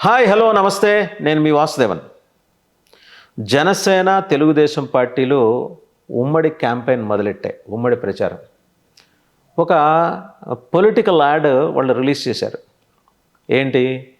Hi hello నమస్తే. నేను మీ వాసుదేవన్. జనసేన తెలుగుదేశం పార్టీలు ఉమ్మడి క్యాంపెయిన్ మొదలెట్టాయి. ఉమ్మడి ప్రచారం. ఒక పొలిటికల్ యాడ్ వాళ్ళు రిలీజ్ చేశారు. ఏంటి?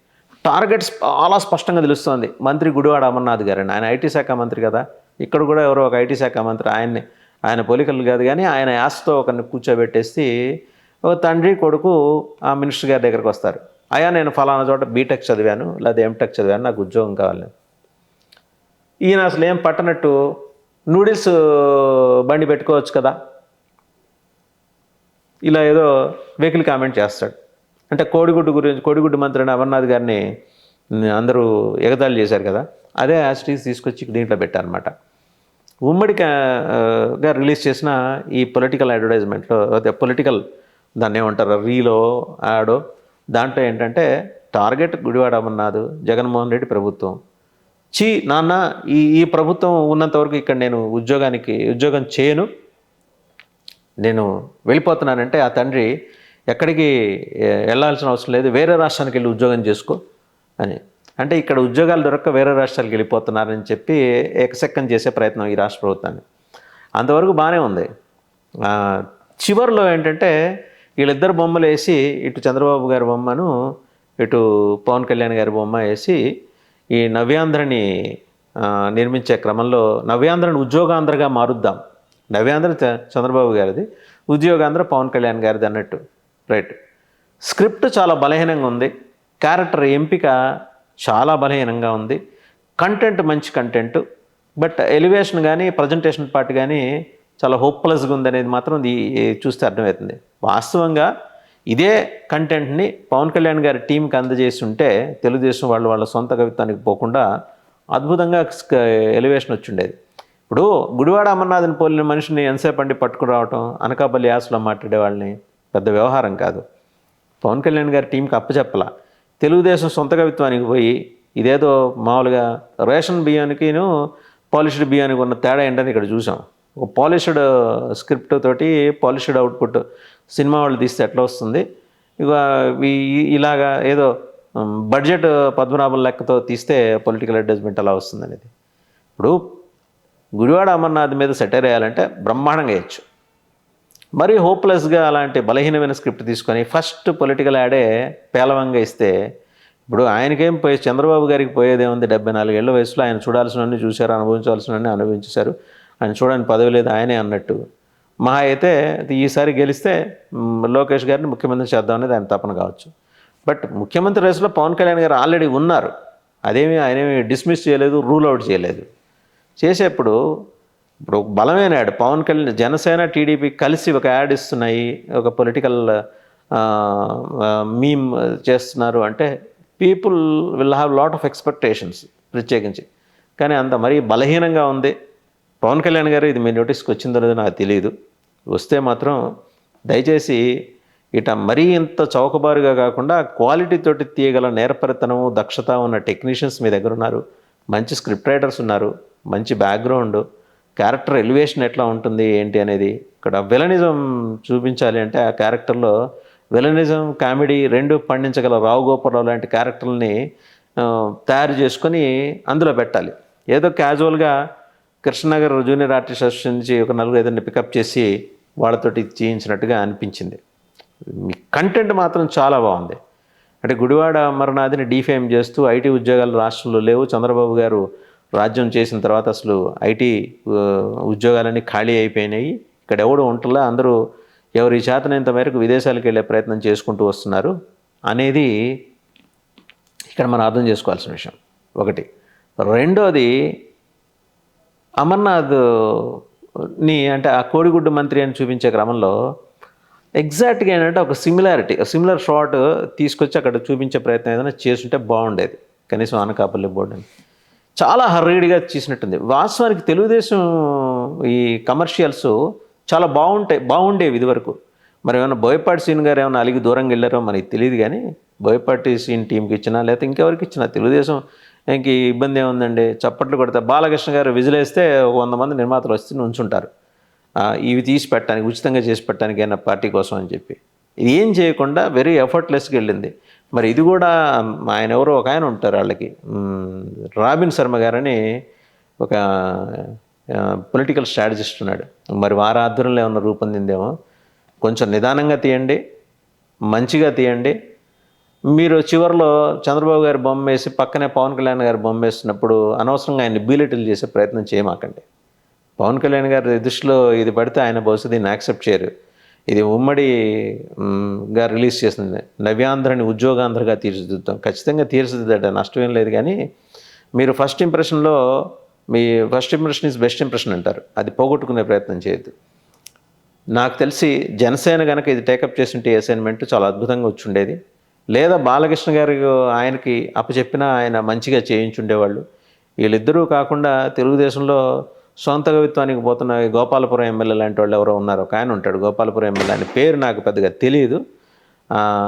టార్గెట్స్ చాలా స్పష్టంగా తెలుస్తోంది. మంత్రి గుడివాడ అమర్నాథ్ గారండి ఆయన ఐటీ శాఖ మంత్రి కదా. ఇక్కడ కూడా ఎవరో ఒక ఐటీ శాఖ మంత్రి ఆయన్ని. ఆయన పోలికలు కాదు కానీ ఆయన యాస్తో ఒకరిని కూర్చోబెట్టేసి ఒక తండ్రి కొడుకు ఆ మినిస్టర్ గారి దగ్గరికి వస్తారు. అయ్యా నేను ఫలానా చోట బీటెక్ చదివాను లేదా ఎంటెక్ చదివాను నాకు ఉద్యోగం కావాలి. ఈయన అసలు ఏం పట్టనట్టు నూడిల్స్ బండి పెట్టుకోవచ్చు కదా? ఇలా ఏదో వెహికల్ కామెంట్ చేస్తాడు. అంటే కోడిగుడ్డు గురించి కోడిగుడ్డు మంత్రి అమర్నాథ్ గారిని అందరూ ఎగతాళి చేశారు కదా? అదే యాస్టీస్ తీసుకొచ్చి దీంట్లో పెట్టారనమాట ఉమ్మడిగా రిలీజ్ చేసిన ఈ పొలిటికల్ అడ్వర్టైజ్మెంట్లో అదే పొలిటికల్ దాన్ని ఏమంటారు రీలో యాడో దాంట్లో ఏంటంటే టార్గెట్ గుడివాడ అమర్నాథ్ జగన్మోహన్ రెడ్డి ప్రభుత్వం. చీ నాన్న ఈ ఈ ప్రభుత్వం ఉన్నంత వరకు ఇక్కడ నేను ఉద్యోగానికి ఉద్యోగం చేయను. నేను వెళ్ళిపోతున్నానంటే ఆ తండ్రి ఎక్కడికి వెళ్ళాల్సిన అవసరం లేదు వేరే రాష్ట్రానికి వెళ్ళి ఉద్యోగం చేసుకో అని. అంటే ఇక్కడ ఉద్యోగాలు దొరక్క వేరే రాష్ట్రాలకు వెళ్ళిపోతున్నారని చెప్పి ఎకసెక్కం చేసే ప్రయత్నం ఈ రాష్ట్ర ప్రభుత్వాన్ని. అంతవరకు బాగానే ఉంది. చివరిలో ఏంటంటే వీళ్ళిద్దరు బొమ్మలు వేసి ఇటు చంద్రబాబు గారి బొమ్మను ఇటు పవన్ కళ్యాణ్ గారి బొమ్మ వేసి ఈ నవ్యాంధ్రని నిర్మించే క్రమంలో నవ్యాంధ్రని ఉద్యోగాంధ్రగా మారుద్దాం. నవ్యాంధ్ర చ- చంద్రబాబు గారిది ఉద్యోగాంధ్ర పవన్ కళ్యాణ్ గారిది అన్నట్టు. రైట్. స్క్రిప్ట్ చాలా బలహీనంగా ఉంది. క్యారెక్టర్ ఎంపిక చాలా బలహీనంగా ఉంది. కంటెంట్ మంచి కంటెంట్. బట్ ఎలివేషన్ కానీ ప్రజెంటేషన్ పార్ట్ కానీ చాలా హోప్లెస్గా ఉందనేది మాత్రం ఇది చూస్తే అర్థమవుతుంది. వాస్తవంగా ఇదే కంటెంట్ని పవన్ కళ్యాణ్ గారి టీంకి అందజేసి ఉంటే తెలుగుదేశం వాళ్ళు వాళ్ళ సొంత కవిత్వానికి పోకుండా అద్భుతంగా ఎలివేషన్ వచ్చిండేది. ఇప్పుడు గుడివాడ అమర్నాథ్ని పోలిన మనిషిని ఎంతసేపు అండి పట్టుకుని రావటం అనకాపల్లి యాసలో మాట్లాడే వాళ్ళని పెద్ద వ్యవహారం కాదు. పవన్ కళ్యాణ్ గారి టీంకి అప్పచెప్పల. తెలుగుదేశం సొంత కవిత్వానికి పోయి ఇదేదో మామూలుగా రేషన్ బియ్యానికిను పాలిష్డ్ బియ్యానికి ఉన్న తేడా ఏంటని ఇక్కడ చూసాం. ఒక పాలిష్డ్ స్క్రిప్ట్ తోటి పాలిష్డ్ అవుట్పుట్ సినిమా వాళ్ళు తీస్తే ఎట్లా వస్తుంది? ఇక ఇలాగా ఏదో బడ్జెట్ పద్మనాభం లెక్కతో తీస్తే పొలిటికల్ అడ్వర్టైజ్మెంట్ అలా వస్తుంది అనేది. ఇప్పుడు గుడివాడ అమర్నాథ్ మీద సెటైర్ వేయాలంటే బ్రహ్మాండంగా వేయచ్చు. మరీ హోప్లెస్గా అలాంటి బలహీనమైన స్క్రిప్ట్ తీసుకొని ఫస్ట్ పొలిటికల్ యాడే పేలవంగా ఇస్తే ఇప్పుడు ఆయనకేం పోయి చంద్రబాబు గారికి పోయేదేముంది డెబ్బై నాలుగేళ్ళ వయసులో ఆయన చూడాల్సినవన్నీ చూశారు అనుభవించాల్సినవన్నీ అనుభవించారు ఆయన చూడని పదవి లేదు ఆయనే అన్నట్టు. మహా అయితే ఈసారి గెలిస్తే లోకేష్ గారిని ముఖ్యమంత్రి చేద్దాం అనేది ఆయన తపన కావచ్చు. బట్ ముఖ్యమంత్రి రేసులో పవన్ కళ్యాణ్ గారు ఆల్రెడీ ఉన్నారు. అదేమి ఆయనేమి డిస్మిస్ చేయలేదు రూల్ అవుట్ చేయలేదు. చేసేప్పుడు ఇప్పుడు బలమైన యాడ్ పవన్ కళ్యాణ్ జనసేన టీడీపీ కలిసి ఒక యాడ్ ఇస్తున్నాయి ఒక పొలిటికల్ మీమ్ చేస్తున్నారు అంటే people will have lot of expectations ప్రత్యేకించి. కానీ అంత మరీ బలహీనంగా ఉంది. పవన్ కళ్యాణ్ గారు ఇది మీ నోటీస్కి వచ్చిందో లేదో నాకు తెలియదు వస్తే మాత్రం దయచేసి ఇట మరీ ఇంత చౌకబారుగా కాకుండా క్వాలిటీ తోటి తీయగల నేర్పరితనము దక్షత ఉన్న టెక్నీషియన్స్ మీ దగ్గర ఉన్నారు. మంచి స్క్రిప్ట్ రైటర్స్ ఉన్నారు. మంచి బ్యాక్గ్రౌండ్. క్యారెక్టర్ ఎలివేషన్ ఎట్లా ఉంటుంది ఏంటి అనేది ఇక్కడ విలనిజం చూపించాలి అంటే ఆ క్యారెక్టర్లో విలనిజం కామెడీ రెండు పండించగల రావు గోపాలరావు లాంటి క్యారెక్టర్ని తయారు చేసుకొని అందులో పెట్టాలి. ఏదో క్యాజువల్గా కృష్ణనగర్ జూనియర్ ఆర్టిస్ట్ అసోసియేషన్ నుంచి ఒక నలుగురు ఐదుని పికప్ చేసి వాళ్ళతోటి చేయించినట్టుగా అనిపించింది. మీ కంటెంట్ మాత్రం చాలా బాగుంది. అంటే గుడివాడ అమరనాథిని డిఫేమ్ చేస్తూ ఐటీ ఉద్యోగాలు రాష్ట్రంలో లేవు. చంద్రబాబు గారు రాజ్యం చేసిన తర్వాత అసలు ఐటీ ఉద్యోగాలన్నీ ఖాళీ అయిపోయినాయి. ఇక్కడ ఎవడు ఉంటలా? అందరూ ఎవరి చేతనంత మేరకు విదేశాలకు వెళ్ళే ప్రయత్నం చేసుకుంటూ వస్తున్నారు అనేది ఇక్కడ మనం అర్థం చేసుకోవాల్సిన విషయం. ఒకటి. రెండోది అమర్నాథ్ని అంటే ఆ కోడిగుడ్డు మంత్రి అని చూపించే క్రమంలో ఎగ్జాక్ట్గా ఏంటంటే ఒక సిమిలారిటీ సిమిలర్ షాట్ తీసుకొచ్చి అక్కడ చూపించే ప్రయత్నం ఏదైనా చేసుంటే బాగుండేది. కనీసం అనకాపల్లి బోర్డు అని. చాలా హర్రీడిగా చేసినట్టుంది. వాస్తవానికి తెలుగుదేశం ఈ కమర్షియల్స్ చాలా బాగుంటాయి బాగుండేవి ఇదివరకు మరి ఏమైనా బోయపాటి సీన్ గారు ఏమైనా అలిగి దూరంగా వెళ్ళారో మనకి తెలియదు కానీ బోయపాటి సీన్ టీంకి ఇచ్చినా లేకపోతే ఇంకెవరికి ఇచ్చినా తెలుగుదేశం ఇంక ఇబ్బంది ఏముందండి? చప్పట్లు కొడితే. బాలకృష్ణ గారు విజిలేస్తే ఒక వంద మంది నిర్మాతలు వస్తే ఉంచుంటారు ఇవి తీసి పెట్టడానికి ఉచితంగా చేసి పెట్టడానికి అయినా పార్టీ కోసం అని చెప్పి. ఇది ఏం చేయకుండా వెరీ ఎఫర్ట్లెస్గా వెళ్ళింది. మరి ఇది కూడా ఆయన ఎవరో ఒక ఆయన ఉంటారు వాళ్ళకి. రాబిన్ శర్మ గారని ఒక పొలిటికల్ స్ట్రాటజిస్ట్ ఉన్నాడు. మరి వారి ఆధ్వర్యంలో ఏమన్నా రూపొందిందేమో? కొంచెం నిదానంగా తీయండి. మంచిగా తీయండి. మీరు చివరిలో చంద్రబాబు గారి బొమ్మ వేసి పక్కనే పవన్ కళ్యాణ్ గారి బొమ్మ వేసినప్పుడు అనవసరంగా ఆయన్ని బీలెటిల్ చేసే ప్రయత్నం చేయమాకండి. పవన్ కళ్యాణ్ గారి దృష్టిలో ఇది పడితే ఆయన బహుశా దీన్ని యాక్సెప్ట్ చేయరు. ఇది ఉమ్మడి గా రిలీజ్ చేసింది. నవ్యాంధ్రని ఉద్యోగాంధ్రగా తీర్చిదిద్దాం ఖచ్చితంగా తీర్చిదిద్దట నష్టం ఏం లేదు కానీ మీరు ఫస్ట్ ఇంప్రెషన్లో మీ first impression is best impression అంటారు. అది పోగొట్టుకునే ప్రయత్నం చేయొద్దు. నాకు తెలిసి జనసేన కనుక ఇది టేకప్ చేస్తుంటే అసైన్మెంట్ చాలా అద్భుతంగా వచ్చి ఉండేది. లేదా బాలకృష్ణ గారు ఆయనకి అప్పచెప్పినా ఆయన మంచిగా చేయించుండేవాళ్ళు. వీళ్ళిద్దరూ కాకుండా తెలుగుదేశంలో సొంత కవిత్వానికి పోతున్న గోపాలపురం ఎమ్మెల్యే లాంటి వాళ్ళు ఎవరో ఉన్నారు. ఒక ఆయన ఉంటాడు గోపాలపురం ఎమ్మెల్యే. అని పేరు నాకు పెద్దగా తెలియదు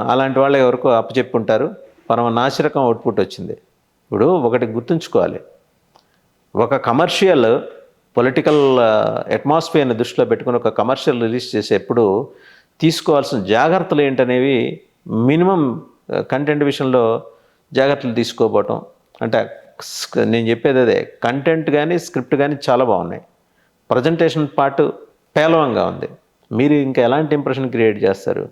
అలాంటి వాళ్ళు ఎవరికో అప్పచెప్పి ఉంటారు. పరమ నాసిరకం అవుట్పుట్ వచ్చింది. ఇప్పుడు ఒకటి గుర్తుంచుకోవాలి. ఒక కమర్షియల్ పొలిటికల్ అట్మాస్ఫియర్ని దృష్టిలో పెట్టుకుని ఒక కమర్షియల్ రిలీజ్ చేసేప్పుడు తీసుకోవాల్సిన జాగ్రత్తలు ఏంటనేవి మినిమం కంటెంట్ విషయంలో జాగ్రత్తలు తీసుకోపోవటం. అంటే నేను చెప్పేది అదే కంటెంట్ కానీ స్క్రిప్ట్ కానీ చాలా బాగున్నాయి. ప్రజెంటేషన్ పార్ట్ పేలవంగా ఉంది. మీరు ఇంకా ఎలాంటి ఇంప్రెషన్ క్రియేట్ చేస్తారు?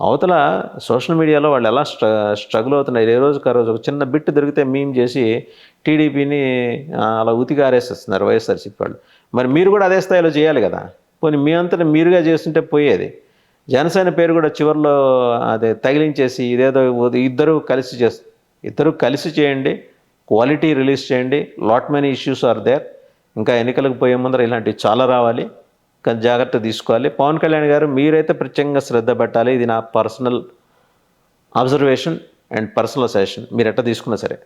అవతల సోషల్ మీడియాలో వాళ్ళు ఎలా స్ట్ర స్ట్రగుల్ అవుతున్నారు ఏ రోజుకి ఆ రోజు ఒక చిన్న బిట్ దొరికితే మేము చేసి టీడీపీని అలా ఉతికారేసేస్తున్నారు వైఎస్ఆర్సీపీ వాళ్ళు. మరి మీరు కూడా అదే స్థాయిలో చేయాలి కదా? పోనీ మీ అంతటా మీరుగా చేస్తుంటే పోయేది. జనసేన పేరు కూడా చివరిలో అదే తగిలించేసి ఇదేదో ఇద్దరు కలిసి చేస్తారు ఇద్దరు కలిసి చేయండి క్వాలిటీ రిలీజ్ చేయండి lot many issues are there ఇంకా ఎన్నికలకు పోయే ముందర ఇలాంటివి చాలా రావాలి. కానీ జాగ్రత్త తీసుకోవాలి. పవన్ కళ్యాణ్ గారు మీరైతే ప్రత్యేకంగా శ్రద్ధ పెట్టాలి. ఇది నా personal observation and personal suggestion. మీరు ఎట్లా తీసుకున్నా సరే.